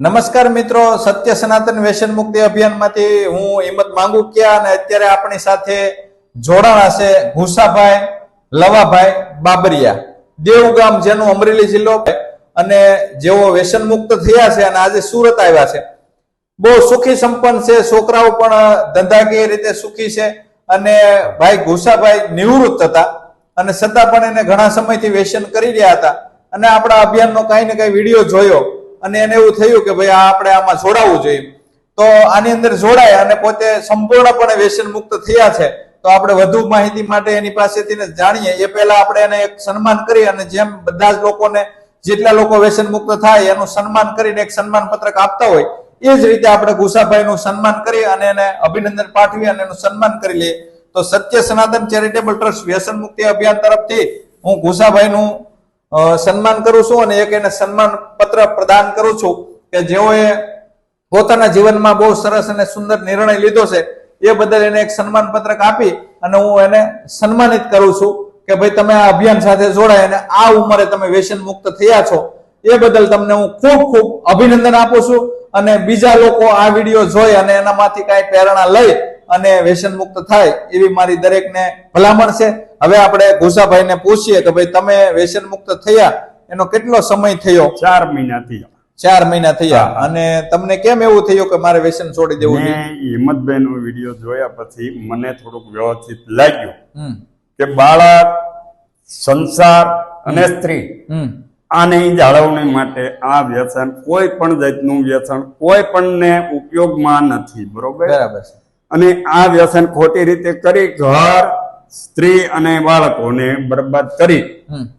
નમસ્કાર મિત્રો, સત્ય સનાતન વ્યસન મુક્તિ અભિયાનમાંથી હું હિંમત માંગુ ક્યાં અને અત્યારે આપણી સાથે જોડાણા છે ઘુસાભાઈ, લવાભાઈ બાબરિયા. દેવગામ, જેનું અમરેલી જિલ્લો અને જેઓ વ્યસન મુક્ત થયા છે અને આજે સુરત આવ્યા છે. બહુ સુખી સંપન્ન છે, છોકરાઓ પણ ધંધાકીય રીતે સુખી છે અને ભાઈ ઘુસાભાઈ નિવૃત્ત હતા અને છતાં પણ એને ઘણા સમયથી વ્યસન કરી રહ્યા હતા. અને આપણા અભિયાનનો કાંઈ ને કાંઈ વીડિયો જોયો. અને એને એવું થયું કે ભાઈ આ આપણે આમાં જોડાવવું જોઈએ. તો આની અંદર જોડાય અને પોતે સંપૂર્ણપણે વ્યસન મુક્ત થયા છે. તો આપણે વધુ માહિતી માટે એની પાસેથી જાણીએ. એ પહેલા આપણે એને એક સન્માન કરી અને જેમ બધા જ લોકોને જેટલા લોકો વ્યસન મુક્ત થાય એનું સન્માન કરીને એક સન્માન પત્રક આપતા હોય, એ જ રીતે આપણે ગુસાભાઈનું સન્માન કરી અને એને અભિનંદન પાઠવી અને એનું સન્માન કરી લઈએ. તો સત્ય સનાતન ચેરિટેબલ ટ્રસ્ટ વ્યસન મુક્તિ અભિયાન તરફથી હું ગુસાભાઈનું સન્માન કરું છું અને એક એને સન્માન પત્ર પ્રદાન કરું છું કે જેઓએ પોતાના જીવનમાં બહુ સરસ અને સુંદર નિર્ણય લીધો છે, એ બદલ એને એક સન્માન પત્રક આપી અને હું એને સન્માનિત કરું છું કે ભાઈ તમે આ અભિયાન સાથે જોડાય અને આ ઉંમરે તમે વ્યસન મુક્ત થયા છો. એ બદલ તમને હું ખૂબ ખૂબ અભિનંદન આપું છું અને બીજા લોકો આ વીડિયો જોઈ અને એનામાંથી કાંઈ પ્રેરણા લઈ અને વ્યસન મુક્ત થાય એવી મારી દરેકને ભલામણ છે. હવે આપણે ઘુસાભાઈને પૂછીએ કે ભાઈ તમે વ્યસન મુક્ત થયા? એનો કેટલો સમય થયો? ચાર મહિનાથી ચાર મહિના થયા. અને તમને કેમ એવું થયું કે મારે વ્યસન છોડી દેવું હિંમતભાઈ નો વીડિયો જોયા પછી મને થોડુંક વ્યવસ્થિત લાગ્યું કે બાળક સંસાર અને સ્ત્રી આની જાળવણી માટે આ વ્યસન કોઈ પણ જાતનું વ્યસન કોઈ પણ ને ઉપયોગમાં નથી. બરોબર? બરાબર છે. અને આ વ્યસન ખોટી રીતે કરી ઘર સ્ત્રી અને બાળકોને બરબાદ કરી.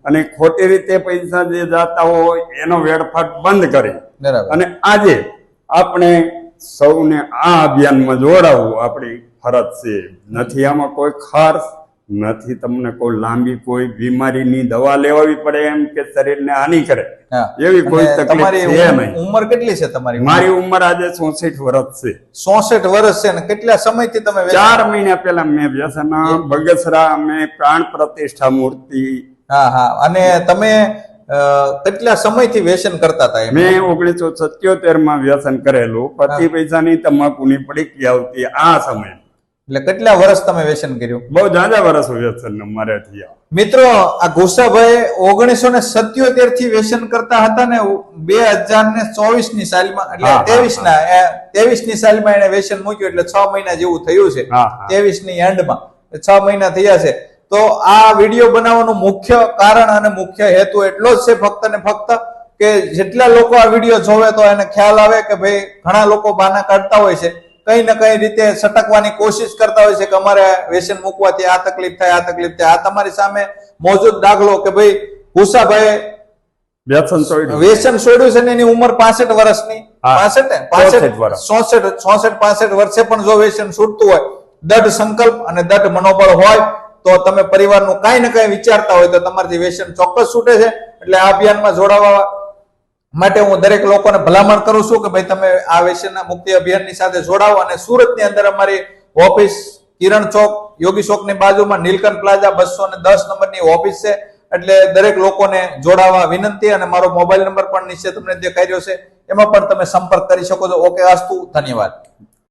અને ખોટી રીતે પૈસા જે જાતા હોય એનો વેડફાટ બંધ કરી. અને આજે આપણે સૌને આ અભિયાનમાં જોડાવવું આપણી ફરજ છે. નથી આમાં કોઈ ખર્ચ નથી તમને કોઈ લાંબી કોઈ બીમારીની દવા લેવાવી પડે એમ કે શરીરને હાનિ કરે? એવી કોઈ તકલીફ છે ઉંમર- નહીં ઉંમર કેટલી છે તમારી? મારી ઉંમર આજે ચોસઠ વર્ષ છે. ચોસઠ વર્ષ છે ને કેટલા સમયથી તમે વ્યસન- ચાર મહિના પહેલા મેં વ્યસન બગસરા અમે પ્રાણ પ્રતિષ્ઠા મૂર્તિ. હા હા. અને તમે કેટલા સમયથી વ્યસન કરતા હતા મેં ઓગણીસો સત્યોતેરમાં વ્યસન કરેલું. પતિ પૈસાની તમાકુની પડીકી આવતી આ સમય. એટલે કેટલા વર્ષ તમે વ્યસન કર્યું? બહુ જાજા વર્ષ વ્યસન મારે થયા મિત્રો આ ગોસાભાઈ ઓગણીસો ને સત્યોતેરથી વ્યસન કરતા હતા ને બે હજાર ને ચોવીસની સાલમાં એટલે ત્રેવીસ ના ત્રેવીસની સાલમાં એને વ્યસન મૂક્યું એટલે છ મહિના જેવું થયું છે. ત્રેવીસની એન્ડમાં છ મહિના થયા છે. તો આ વીડિયો બનાવવાનું મુખ્ય કારણ અને મુખ્ય હેતુ એટલો જ છે ફક્ત ને ફક્ત કે જેટલા લોકો આ વીડિયો જોવે તો એને ખ્યાલ આવે કે ભાઈ ઘણા લોકો બાના કાઢતા હોય છે. કઈ ને કઈ રીતે સટકવાની કોશિશ કરતા હોય છે કે અમારે વ્યસન મૂકવાથી આ તકલીફ થાય આ તકલીફ થાય. આ તમારી સામે મોજૂદ દાખલો કે ભાઈ ભૂસાભાઈ વ્યસન છોડ્યું છે ને એની ઉંમર પાસઠ વર્ષની. પાસઠ ને? 64 વર્ષ. ચોસઠ ચોસઠ પાસઠ વર્ષે પણ જો વ્યસન છૂટતું હોય દઢ સંકલ્પ અને દઢ મનોબળ હોય તો તમે પરિવારનું કાંઈ ને કાંઈ વિચારતા હોય તો તમારાથી વ્યસન ચોક્કસ છૂટે છે. એટલે આ અભિયાનમાં જોડાવા માટે હું દરેક લોકોને ભલામણ કરું છું કે ભાઈ તમે આ વ્યસનના મુક્તિ અભિયાનની સાથે જોડાવો અને સુરતની અંદર અમારી ઓફિસ કિરણ ચોક, યોગી ચોકની બાજુમાં નીલકંઠ પ્લાઝા બસો ને દસ નંબરની ઓફિસ છે. એટલે દરેક લોકોને જોડાવા વિનંતી અને મારો મોબાઈલ નંબર પણ નીચે તમને દેખાઈ રહ્યો છે, એમાં પણ તમે સંપર્ક કરી શકો છો. ઓકે અસ્તુ ધન્યવાદ.